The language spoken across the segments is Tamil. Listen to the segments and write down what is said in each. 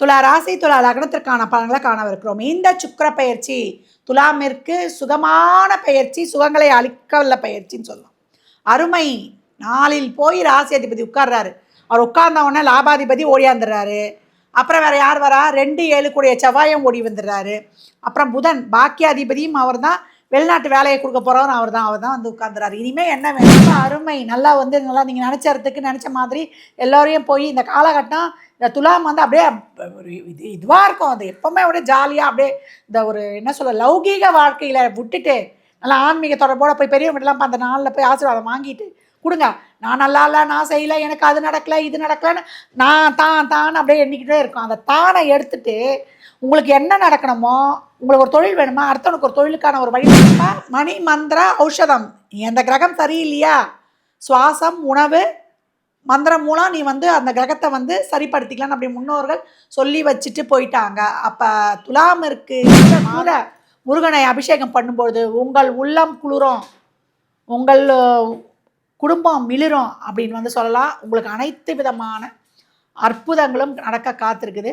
துலா ராசி துலா லக்னத்திற்கான பலன்களை காணவிருக்கிறோம். இந்த சுக்கிர பயிற்சி துலாமிற்கு சுகமான பயிற்சி சுகங்களை அளிக்கவல்ல பயிற்சின்னு சொல்லலாம். அருமை. நாளில் போய் ராசி அதிபதி உட்கார்றாரு. அவர் உட்கார்ந்தவொடனே லாபாதிபதி ஓடியாந்துடுறாரு அப்புறம் வேறு யார் வரா? ரெண்டு ஏழு கூடிய செவ்வாயம் ஓடி வந்துடுறாரு. அப்புறம் புதன் பாக்கியாதிபதியும் அவர் தான் வெளிநாட்டு வேலையை கொடுக்க போகிறவர் அவர் தான் அவர் தான் வந்து உட்காந்துறாரு இனிமேல் என்ன வேணும் அருமை. நல்லா வந்து நல்லா நீங்கள் நினச்சறதுக்கு நினச்ச மாதிரி எல்லோரையும் போய் இந்த காலகட்டம் இந்த துலாம் வந்து அப்படியே ஒரு இது இதுவாக இருக்கும். அது எப்போவுமே அப்படியே ஜாலியாக அப்படியே இந்த ஒரு என்ன சொல்ல லௌகீக வாழ்க்கையில் விட்டுட்டு நல்லா ஆன்மீக தொடர்போடு போய் பெரியவங்கலாம் அந்த நாளில் போய் ஆசீர்வாதம் வாங்கிட்டு கொடுங்க. நான் நல்லா இல்லை நான் செய்யலை எனக்கு அது நடக்கலை இது நடக்கலைன்னு நான் தான் தான் அப்படியே எண்ணிக்கிட்டே இருக்கும். அந்த தானை எடுத்துகிட்டு உங்களுக்கு என்ன நடக்கணுமோ உங்களுக்கு ஒரு தொழில் வேணுமா அடுத்தவனுக்கு ஒரு தொழிலுக்கான ஒரு வழி வேணுமா? மணி மந்திர ஔஷதம். அந்த கிரகம் சரியில்லையா? சுவாசம் உணவு மந்திரம் மூலம் நீ வந்து அந்த கிரகத்தை வந்து சரிப்படுத்திக்கலாம் அப்படி முன்னோர்கள் சொல்லி வச்சுட்டு போயிட்டாங்க. அப்போ துலாம் இருக்கு. கூட முருகனை அபிஷேகம் பண்ணும்பொழுது உங்கள் உள்ளம் குளிரும். உங்கள் குடும்பம் மிளிரும் அப்படின்னு வந்து சொல்லலாம். உங்களுக்கு அனைத்து விதமான அற்புதங்களும் நடக்க காத்திருக்குது.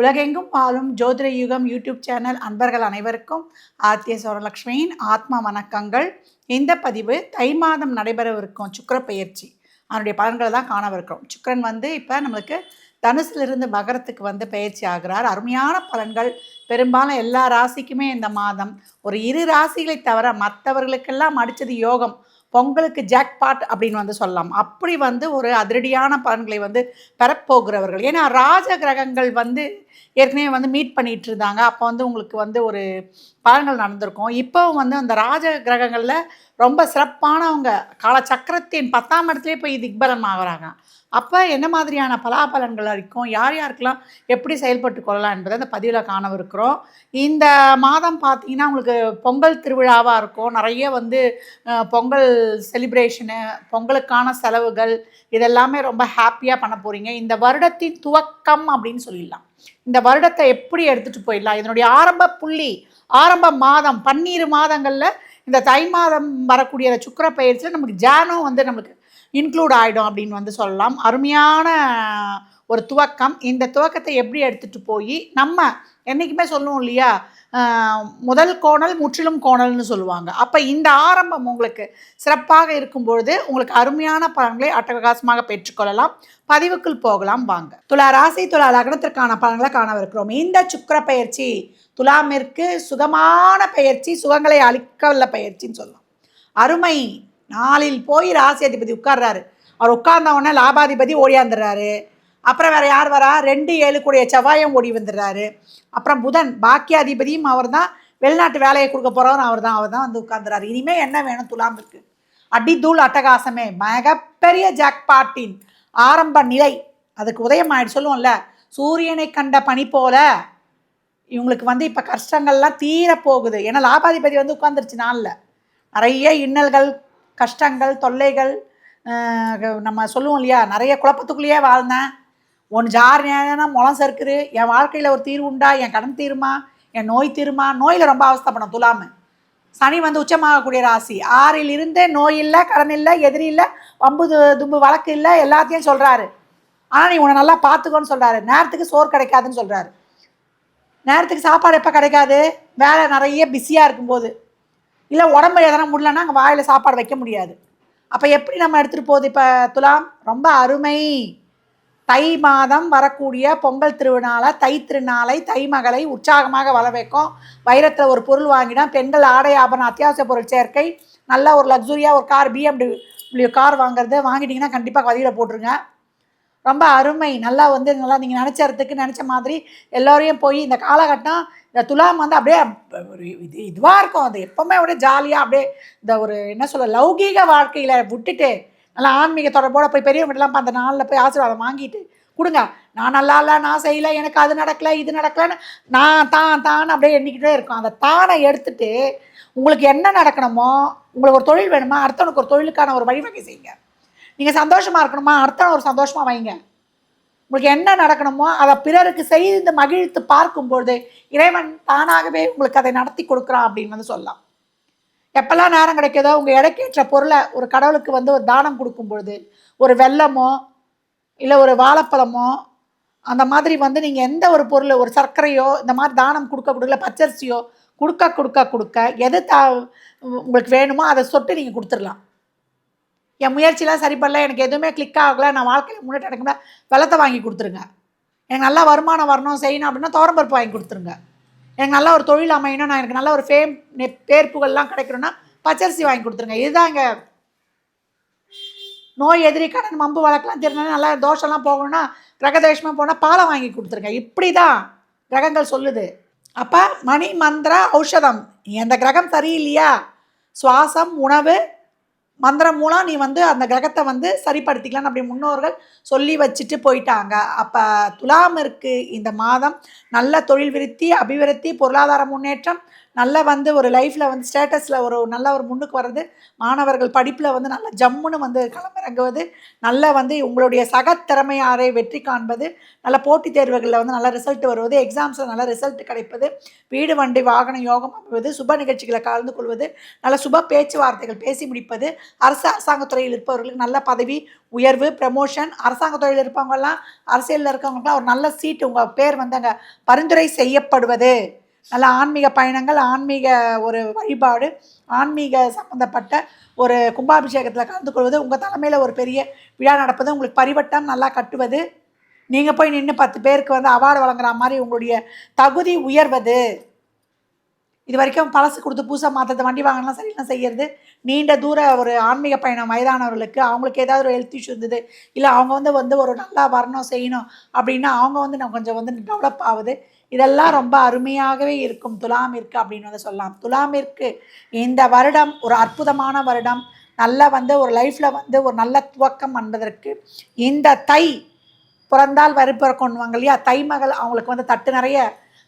உலகெங்கும் பாலும் ஜோதிட யுகம் யூடியூப் சேனல் அன்பர்கள் அனைவருக்கும் ஆத்திய சௌரலக்ஷ்மியின் ஆத்மா வணக்கங்கள். இந்த பதிவு தை மாதம் நடைபெறவிருக்கும் சுக்கிர பயிற்சி அதனுடைய பலன்களை தான் காணவிருக்கிறோம். சுக்கரன் வந்து இப்போ நம்மளுக்கு தனுசிலிருந்து மகரத்துக்கு வந்து பயிற்சி ஆகிறார். அருமையான பலன்கள். பெரும்பாலும் எல்லா ராசிக்குமே இந்த மாதம். ஒரு இரு ராசிகளை தவிர மற்றவர்களுக்கெல்லாம் அடித்தது யோகம். பொங்கலுக்கு ஜாக்பாட் அப்படின்னு வந்து சொல்லலாம். அப்படி வந்து ஒரு அதிரடியான பலன்களை வந்து பெறப்போகிறவர்கள். ஏன்னா ராஜ கிரகங்கள் வந்து ஏற்கனவே வந்து மீட் பண்ணிட்டு இருந்தாங்க. அப்போ வந்து உங்களுக்கு வந்து ஒரு பலன்கள் நடந்திருக்கும். இப்போவும் வந்து அந்த ராஜ கிரகங்களில் ரொம்ப சிறப்பானவங்க காலச்சக்கரத்தின் பத்தாம் இடத்துலேயே போய் திக்பலம் ஆகுறாங்க அப்போ என்ன மாதிரியான பலாபலன்கள் இருக்கும் யார் யாருக்கெல்லாம் எப்படி செயல்பட்டு கொள்ளலாம் என்பதை அந்த பதிவில் காணவிருக்கிறோம். இந்த மாதம் பார்த்தீங்கன்னா உங்களுக்கு பொங்கல் திருவிழாவாக இருக்கும். நிறைய வந்து பொங்கல் செலிப்ரேஷனு பொங்கலுக்கான செலவுகள் இதெல்லாமே ரொம்ப ஹாப்பியாக பண்ண போகிறீங்க இந்த வருடத்தின் துவக்கம் அப்படின்னு சொல்லிடலாம். இந்த வருடத்தை எப்படி எடுத்துகிட்டு போயிடலாம்? இதனுடைய ஆரம்ப புள்ளி ஆரம்ப மாதம் பன்னீர் மாதங்களில் இந்த தை மாதம் வரக்கூடிய சுக்கர சுக்கிர பயிற்சியில் நமக்கு ஜானும் வந்து நம்மளுக்கு இன்க்ளூட் ஆகிடும் அப்படின்னு வந்து சொல்லலாம். அருமையான ஒரு துவக்கம். இந்த துவக்கத்தை எப்படி எடுத்துகிட்டு போய் நம்ம என்றைக்குமே சொல்லுவோம் இல்லையா? முதல் கோணல் முற்றிலும் கோணல்னு சொல்லுவாங்க. அப்போ இந்த ஆரம்பம் உங்களுக்கு சிறப்பாக இருக்கும்பொழுது உங்களுக்கு அருமையான பலன்களை அட்டகாசமாக பெற்றுக்கொள்ளலாம் பதிவுக்குள் போகலாம் வாங்க. துலா ராசி துலா லக்னத்திற்கான பலன்களை காணவிருக்கிறோம். இந்த சுக்கிர பயிற்சி துலாமிற்கு சுகமான பயிற்சி சுகங்களை அளிக்கவல்ல பயிற்சின்னு சொல்லலாம். அருமை. நாளில் போய் ராசி அதிபதி உட்கார்றாரு. அவர் உட்கார்ந்த உடனே லாபாதிபதி ஓடியாந்துடுறாரு அப்புறம் வேறு யார் வரா? ரெண்டு ஏழு கூடிய செவ்வாயம் ஓடி வந்துடுறாரு. அப்புறம் புதன் பாக்கியாதிபதியும் அவர் தான் வெளிநாட்டு வேலையை கொடுக்க போகிறவரும் அவர் தான் அவர் தான் வந்து உட்கார்ந்துறாரு. இனிமேல் என்ன வேணும்? துளாந்துருக்கு அடி தூள் அட்டகாசமே. மிகப்பெரிய ஜாக்பாட்டின் ஆரம்ப நிலை. அதுக்கு உதயம் ஆயிடு சொல்லுவோம்ல சூரியனை கண்ட பனி போல இவங்களுக்கு வந்து இப்போ கஷ்டங்கள்லாம் தீரப்போகுது. ஏன்னா லாபாதிபதி வந்து உட்காந்துருச்சு நாளில். நிறைய இன்னல்கள் கஷ்டங்கள் தொல்லைகள் நம்ம சொல்லுவோம் இல்லையா நிறைய குழப்பத்துக்குள்ளேயே வாழ்ந்தேன். ஒன்று ஜார் நேரம் முளம் சறுக்குது. என் வாழ்க்கையில் ஒரு தீர்வு உண்டா? என் கடன் தீருமா? என் நோய் தீருமா? நோயில் ரொம்ப அவஸ்தைப்படும் துலாமு. சனி வந்து உச்சமாகக்கூடிய ராசி. ஆறில் இருந்தே நோய் இல்லை கடன் இல்லை எதிரி இல்லை வம்பு தும்பு வழக்கு இல்லை எல்லாத்தையும் சொல்கிறாரு ஆனால் நீ உன்னை நல்லா பார்த்துக்கோன்னு சொல்கிறாரு நேரத்துக்கு சோறு கிடைக்காதுன்னு சொல்கிறாரு நேரத்துக்கு சாப்பாடு எப்போ கிடைக்காது? வேலை நிறைய பிஸியாக இருக்கும்போது. இல்லை உடம்பு எதனா முடியலன்னா அங்கே வாயில் சாப்பாடு வைக்க முடியாது. அப்போ எப்படி நம்ம எடுத்துகிட்டு போகுது இப்போ துலாம்? ரொம்ப அருமை. தை மாதம் வரக்கூடிய பொங்கல் திருவிழால தை திருநாளை தை மகளை உற்சாகமாக வள வைக்கும். வைரத்தில் ஒரு பொருள் வாங்கினா பெண்கள் ஆடை ஆபரணம் அத்தியாவசிய பொருள் சேர்க்கை நல்ல ஒரு லக்ஸுரியாக ஒரு கார் பிஎம்டபிள்யூ கார் வாங்குறது வாங்கிட்டிங்கன்னா கண்டிப்பாக பதிவில் போட்டுருங்க. ரொம்ப அருமை. நல்லா வந்து நல்லா நீங்கள் நினச்சறதுக்கு நினச்ச மாதிரி எல்லோரையும் போய் இந்த காலகட்டம் இந்த துலாம் வந்து அப்படியே ஒரு இது இதுவாக இருக்கும். அது எப்போவுமே அப்படியே ஜாலியாக அப்படியே இந்த ஒரு என்ன சொல்ல லௌகீக வாழ்க்கையில் விட்டுட்டு நல்லா ஆன்மீக தொடர்போட போய் பெரியவங்கலாம் அந்த நாளில் போய் ஆசீர்வாதம் வாங்கிட்டு கொடுங்க. நான் நல்லா இல்லை நான் செய்யலை எனக்கு அது நடக்கலை இது நடக்கலைன்னு நான் தான் தான் அப்படியே எண்ணிக்கிட்டே இருக்கும். அந்த தானை எடுத்துட்டு உங்களுக்கு என்ன நடக்கணுமோ உங்களுக்கு ஒரு தொழில் வேணுமா அடுத்தவனுக்கு ஒரு தொழிலுக்கான ஒரு வழிவகை செய்யுங்க. நீங்கள் சந்தோஷமாக இருக்கணுமா? அடுத்த ஒரு சந்தோஷமாக வைங்க. உங்களுக்கு என்ன நடக்கணுமோ அதை பிறருக்கு செய்து மகிழ்த்து பார்க்கும்பொழுது இறைவன் தானாகவே உங்களுக்கு அதை நடத்தி கொடுக்குறான் அப்படின்னு வந்து சொல்லலாம். எப்பெல்லாம் நேரம் கிடைக்குதோ உங்கள் இடைக்கேற்ற பொருளை ஒரு கடவுளுக்கு வந்து ஒரு தானம் கொடுக்கும் பொழுது ஒரு வெல்லமோ இல்லை ஒரு வாழைப்பழமோ அந்த மாதிரி வந்து நீங்கள் எந்த ஒரு பொருள் ஒரு சர்க்கரையோ இந்த மாதிரி தானம் கொடுக்க கொடுக்கல பச்சரிசியோ கொடுக்க கொடுக்க கொடுக்க எது தா உங்களுக்கு வேணுமோ அதை சொட்டு நீங்கள் கொடுத்துடலாம். என் முயற்சிலாம் சரி பண்ணல எனக்கு எதுவுமே கிளிக் ஆகலை. நான் வாழ்க்கையில் முன்னேற்ற நடக்கல வெள்ளத்தை வாங்கி கொடுத்துருங்க. எனக்கு நல்ல வருமானம் வரணும் செய்யணும் அப்படின்னா துவரம்பருப்பு வாங்கி கொடுத்துருங்க. எனக்கு நல்ல ஒரு தொழில் அமையணும் நான் எனக்கு நல்ல ஒரு ஃபேம் பேர் புகழ்லாம் கிடைக்கணும்னா பச்சரிசி வாங்கி கொடுத்துருங்க. இதுதாங்க. நோய் எதிரி கடன் மம்பு வளர்க்கலாம் தெரிஞ்சா நல்லா தோஷம்லாம் போகணும்னா கிரகதேஷமாக போனால் பாலை வாங்கி கொடுத்துருங்க. இப்படி தான் கிரகங்கள் சொல்லுது. அப்போ மணி மந்திர ஔஷதம். எந்த கிரகம் சரியில்லையா? சுவாசம் உணவு மந்திரம் மூலம் நீ வந்து அந்த கிரகத்தை வந்து சரிப்படுத்திக்கலாம் அப்படி முன்னோர்கள் சொல்லி வச்சுட்டு போயிட்டாங்க. அப்போ துலாமிற்கு இந்த மாதம் நல்ல தொழில் விருத்தி அபிவிருத்தி பொருளாதார முன்னேற்றம் நல்ல வந்து ஒரு லைஃப்பில் வந்து ஸ்டேட்டஸில் ஒரு நல்ல ஒரு முன்னுக்கு வர்றது மாணவர்கள் படிப்பில் வந்து நல்ல ஜம்முன்னு வந்து களமிறங்குவது நல்ல வந்து உங்களுடைய சக திறமையாரை வெற்றி காண்பது நல்ல போட்டித் தேர்வுகளில் வந்து நல்ல ரிசல்ட் வருவது எக்ஸாம்ஸில் நல்ல ரிசல்ட் கிடைப்பது வீடு வண்டி வாகன யோகம் அமைவது சுப நிகழ்ச்சிகளை கலந்து கொள்வது நல்ல சுப பேச்சுவார்த்தைகள் பேசி முடிப்பது அரசு அரசாங்கத்துறையில் இருப்பவர்களுக்கு நல்ல பதவி உயர்வு ப்ரமோஷன் அரசாங்கத்துறையில் இருப்பவங்கெல்லாம் அரசியலில் இருக்கவங்களுக்குலாம் ஒரு நல்ல சீட்டு உங்கள் பேர் வந்து அங்கே பரிந்துரை செய்யப்படுவது. நல்ல ஆன்மீக பயணங்கள் ஆன்மீக ஒரு வழிபாடு ஆன்மீக சம்மந்தப்பட்ட ஒரு கும்பாபிஷேகத்தில் கலந்து கொள்வது உங்கள் தலைமையில் ஒரு பெரிய விழா நடப்பது உங்களுக்கு பரிவட்டம் நல்லா கட்டுவது நீங்கள் போய் நின்று பத்து பேருக்கு வந்து அவார்டு வழங்குற மாதிரி உங்களுடைய தகுதி உயர்வது. இது வரைக்கும் பழசு கொடுத்து புதுசாக மாற்றுறது வண்டி வாங்கலாம் சரிலாம் செய்யறது. நீண்ட தூர ஒரு ஆன்மீக பயணம் வயதானவர்களுக்கு அவங்களுக்கு ஏதாவது ஒரு ஹெல்த் இஷ்யூ இருந்தது இல்லை அவங்க வந்து வந்து ஒரு நல்லா வரணும் செய்யணும் அப்படின்னா அவங்க வந்து நான் கொஞ்சம் வந்து டெவலப் ஆகுது. இதெல்லாம் ரொம்ப அருமையாகவே இருக்கும். துலாமிற்கு அப்படின்னு வந்து சொல்லலாம். துலாமிற்கு இந்த வருடம் ஒரு அற்புதமான வருடம். நல்ல வந்து ஒரு லைஃப்பில் வந்து ஒரு நல்ல துவக்கம் என்பதற்கு இந்த தை பிறந்தால் வரிபிறக்கணுவாங்க இல்லையா? தை மகள் அவங்களுக்கு வந்து தட்டு நிறைய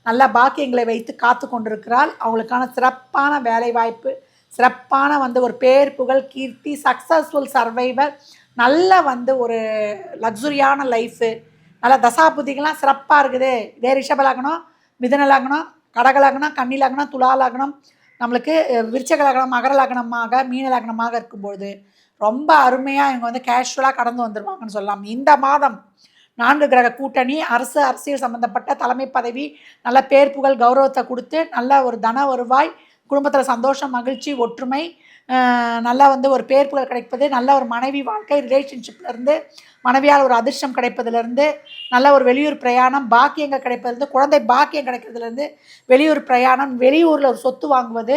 நல்ல பாக்கியங்களை வைத்து காத்து கொண்டிருக்கிறாள். அவங்களுக்கான சிறப்பான வேலைவாய்ப்பு சிறப்பான வந்து ஒரு பேர் புகழ் கீர்த்தி சக்ஸஸ்ஃபுல் சர்வைவர் நல்ல வந்து ஒரு லக்ஸுரியான லைஃபு நல்ல தசாபுதிகள்லாம் சிறப்பாக இருக்குது. இதே ரிஷப லக்னம் மிதுன லக்னம் கடக நம்மளுக்கு அஹ், விருச்சக லக்னம் இருக்கும்பொழுது ரொம்ப அருமையாக இவங்க வந்து கேஷுவலாக கடந்து வந்துடுவாங்கன்னு சொல்லலாம். இந்த மாதம் நான்கு கிரக கூட்டணி அரசு அரசியல் சம்பந்தப்பட்ட தலைமை பதவி நல்ல பேர் புகழ் கௌரவத்தை கொடுத்து நல்ல ஒரு தன வருவாய் குடும்பத்தில் சந்தோஷம் மகிழ்ச்சி ஒற்றுமை நல்லா வந்து ஒரு பேர் புகழ் கிடைப்பது நல்ல ஒரு மனைவி வாழ்க்கை ரிலேஷன்ஷிப்லேருந்து மனைவியால் ஒரு அதிர்ஷ்டம் கிடைப்பதுலேருந்து நல்ல ஒரு வெளியூர் பிரயாணம் பாக்கியங்கள் கிடைப்பதுலேருந்து குழந்தை பாக்கியம் கிடைக்கிறதுலேருந்து வெளியூர் பிரயாணம் வெளியூரில் ஒரு சொத்து வாங்குவது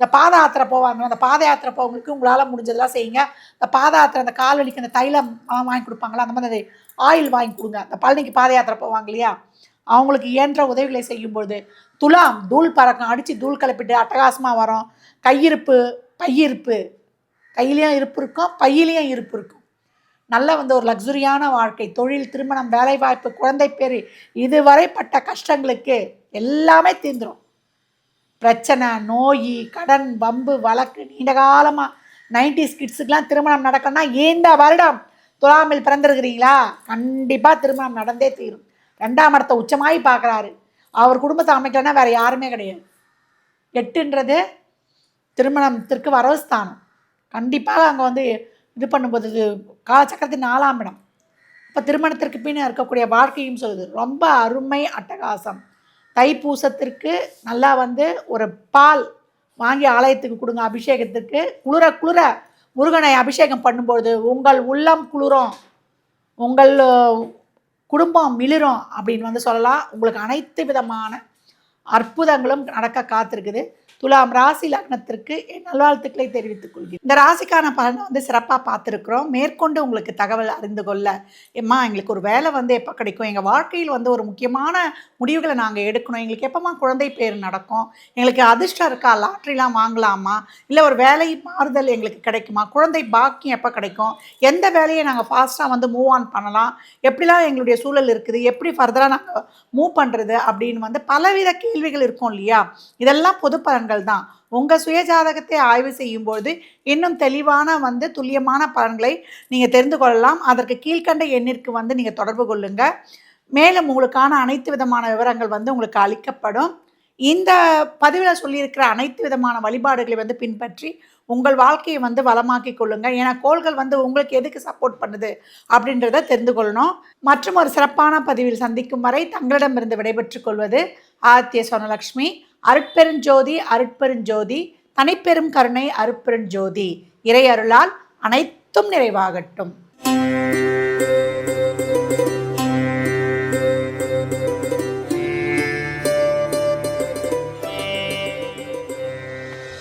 இந்த பாத யாத்திரை போவாங்க அந்த பாத யாத்திரை போவங்களுக்கு உங்களால் முடிஞ்சதெல்லாம் செய்யுங்க. இந்த பாத யாத்திரை அந்த கால் வலிக்கு அந்த தைலம் வாங்கி கொடுப்பாங்களா அந்த மாதிரி ஆயில் வாங்கி கொடுங்க. அந்த பழனிக்கு பாத யாத்திரை போவாங்க இல்லையா? அவங்களுக்கு இயன்ற உதவிகளை செய்யும்பொழுது துலாம் தூள் பறக்கும் அடித்து தூள் கிளப்பிட்டு அட்டகாசமாக வரும். கையிருப்பு பையிருப்பு. கையிலையும் இருப்பு இருக்கும் பையிலையும் இருப்பு இருக்கும். நல்ல வந்து ஒரு லக்ஸுரியான வாழ்க்கை தொழில் திருமணம் வேலைவாய்ப்பு குழந்தை பேர் இதுவரைப்பட்ட கஷ்டங்களுக்கு எல்லாமே தீர்ந்துடும் பிரச்சனை நோய் கடன் வம்பு வழக்கு நீண்ட காலமாக நைன்டிஸ் கிட்ஸுக்கெலாம் திருமணம் நடக்கணும்னா இந்த வருடம்? துலாமில் பிறந்திருக்கிறீங்களா? கண்டிப்பாக திருமணம் நடந்தே தீரும். ரெண்டாம் இடத்தை உச்சமாகி பார்க்குறாரு. அவர் குடும்பத்தை அமைக்கலன்னா வேறு யாருமே கிடையாது. எட்டுன்றது திருமணத்திற்கு வரவுஸ்தானம் கண்டிப்பாக அங்கே வந்து இது பண்ணும்போது இது காலச்சக்கரத்தின் நாலாம் இடம். இப்போ திருமணத்திற்கு பின்னே இருக்கக்கூடிய வாழ்க்கையும் சொல்லுது. ரொம்ப அருமை அட்டகாசம். தைப்பூசத்திற்கு நல்லா வந்து ஒரு பால் வாங்கி ஆலயத்துக்கு கொடுங்க அபிஷேகத்திற்கு. குளிர குளிர முருகனை அபிஷேகம் பண்ணும்பொழுது உங்கள் உள்ளம் குளிரும் உங்கள் குடும்பம் மிளிரும் அப்படின்னு வந்து சொல்லலாம். உங்களுக்கு அனைத்து விதமான அற்புதங்களும் நடக்க காத்திருக்குது. துலாம் ராசி லக்னத்திற்கு என் நல்வாழ்த்துக்களை தெரிவித்துக் கொள்கிறேன். இந்த ராசிக்கான பலனை வந்து சிறப்பாக பார்த்துருக்குறோம். மேற்கொண்டு உங்களுக்கு தகவல் அறிந்து கொள்ள எம்மா எங்களுக்கு ஒரு வேலை வந்து எப்போ கிடைக்கும்? எங்கள் வாழ்க்கையில் வந்து ஒரு முக்கியமான முடிவுகளை நாங்கள் எடுக்கணும். எங்களுக்கு எப்போம்மா குழந்தை பேர் நடக்கும்? எங்களுக்கு அதிர்ஷ்டம் இருக்கா? லாட்ரிலாம் வாங்கலாமா? இல்லை ஒரு வேலை மாறுதல் எங்களுக்கு கிடைக்குமா? குழந்தை பாக்கியம் எப்போ கிடைக்கும்? எந்த வேலையை நாங்கள் ஃபாஸ்ட்டாக வந்து மூவ் ஆன் பண்ணலாம்? எப்படிலாம் எங்களுடைய சூழல் இருக்குது? எப்படி ஃபர்தராக நாங்கள் மூவ் பண்ணுறது அப்படின்னு வந்து பலவித கேள்விகள் இருக்கும் இல்லையா? இதெல்லாம் பொது பலன்கள் தான். உங்கள் சுயஜாதகத்தை ஆய்வு செய்யும்போது இன்னும் தெளிவான வந்து துல்லியமான பலன்களை நீங்கள் தெரிந்து கொள்ளலாம். அதற்கு கீழ்க்கண்ட எண்ணிற்கு வந்து நீங்கள் தொடர்பு கொள்ளுங்கள் மேலும் உங்களுக்கான அனைத்து விதமான விவரங்கள் வந்து உங்களுக்கு அளிக்கப்படும். இந்த பதிவில் சொல்லியிருக்கிற அனைத்து விதமான வழிபாடுகளை வந்து பின்பற்றி உங்கள் வாழ்க்கையை வந்து வளமாக்கி கொள்ளுங்கள் ஏன்னா கோள்கள் வந்து உங்களுக்கு எதுக்கு சப்போர்ட் பண்ணுது அப்படின்றத தெரிந்து கொள்ளணும். மற்றும் ஒரு சிறப்பான பதிவில் சந்திக்கும் வரை தங்களிடமிருந்து விடைபெற்றுக் கொள்வது ஆத்திய சொனலக்ஷ்மி. அருட்பெருஞ்சோதி அருட்பெருஞ்சோதி தனிப்பெரும் கருணை அருட்பெருஞ்சோதி. இறை அருளால் அனைத்தும் நிறைவாகட்டும்.